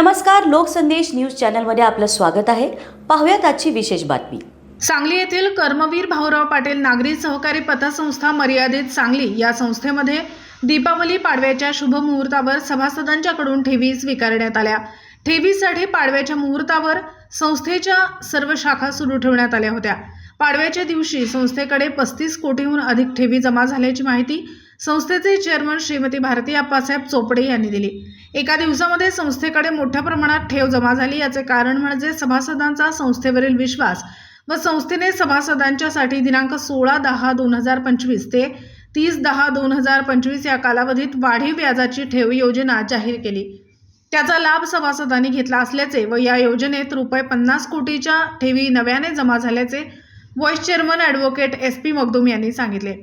नमस्कार लोकसंदेश न्यूज चॅनलमध्ये आपलं स्वागत आहे. पाहूयात आजची विशेष बातमी. सांगली येथील कर्मवीर भाऊराव पाटील नागरी सहकारी पतसंस्था मर्यादित सांगली या संस्थेमध्ये दीपावली पाडव्याच्या शुभ मुहूर्तावर सभासदांच्याकडून ठेवी स्वीकारण्यात आल्या. ठेवीसाठी पाडव्याच्या मुहूर्तावर संस्थेच्या सर्व शाखा सुरू ठेवण्यात आल्या होत्या. पाडव्याच्या दिवशी संस्थेकडे पस्तीस कोटीहून अधिक ठेवी जमा झाल्याची माहिती संस्थेचे चेअरमन श्रीमती भारती आप्पासाहेब चोपडे यांनी दिली. एका दिवसामध्ये संस्थेकडे मोठ्या प्रमाणात ठेव जमा झाली. याचे कारण म्हणजे सभासदांचा संस्थेवरील विश्वास व संस्थेने सभासदांच्यासाठी दिनांक सोळा दहा दोन हजार पंचवीस ते तीस दहा दोन हजार पंचवीस या कालावधीत वाढीव व्याजाची ठेव योजना जाहीर केली. त्याचा लाभ सभासदांनी घेतला असल्याचे व या योजनेत रुपये पन्नास कोटीच्या ठेवी नव्याने जमा झाल्याचे vice chairman advocate S P Magdum यांनी सांगितले.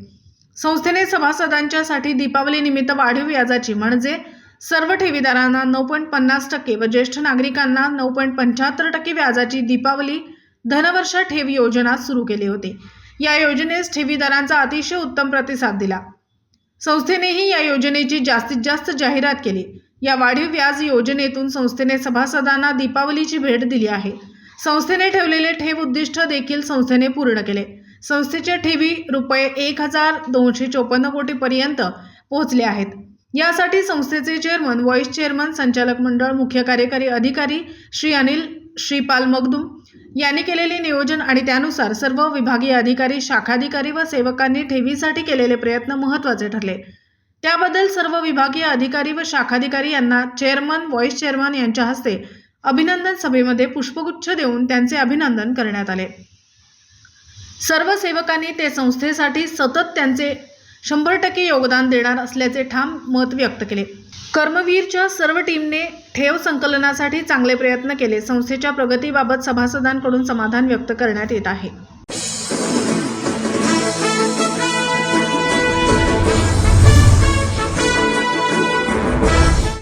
संस्थेने सभासदांच्यासाठी दीपावली निमित्त वाढीव व्याजाची म्हणजे सर्व ठेवीदारांना नऊ पॉईंट पन्नास टक्के व ज्येष्ठ नागरिकांना नऊ पॉईंट पंच्याहत्तर टक्के व्याजाची दीपावली धनवर्ष ठेव योजना सुरू केली होती. या योजनेस ठेवीदारांचा अतिशय उत्तम प्रतिसाद दिला. संस्थेनेही या योजनेची जास्तीत जास्त जाहिरात केली. या वाढीव व्याज योजनेतून संस्थेने सभासदांना दीपावलीची भेट दिली आहे. संस्थेने ठेवलेले ठेव उद्दिष्ट देखील संस्थेने पूर्ण केले. संस्थेच्या ठेवी रुपये एक हजार दोनशे चोपन्न कोटीपर्यंत पोहोचले आहेत. यासाठी संस्थेचे चेअरमन व्हाईस चेअरमन संचालक मंडळ मुख्य कार्यकारी अधिकारी श्री अनिल श्रीपाल मगदुम यांनी केलेले नियोजन आणि त्यानुसार सर्व विभागीय अधिकारी शाखाधिकारी व सेवकांनी ठेवीसाठी केलेले प्रयत्न महत्त्वाचे ठरले. त्याबद्दल सर्व विभागीय अधिकारी व शाखाधिकारी यांना चेअरमन व्हाईस चेअरमन यांच्या हस्ते अभिनंदन सभेमध्ये पुष्पगुच्छ देऊन त्यांचे अभिनंदन करण्यात आले. सर्व सेवकांनी ते संस्थेसाठी सतत त्यांचे शंभर टक्के योगदान देणार असल्याचे ठाम मत व्यक्त केले. कर्मवीरच्या सर्व टीमने ठेव संकलनासाठी चांगले प्रयत्न केले. संस्थेच्या प्रगतीबाबत सभासदांकडून समाधान व्यक्त करण्यात येत आहे.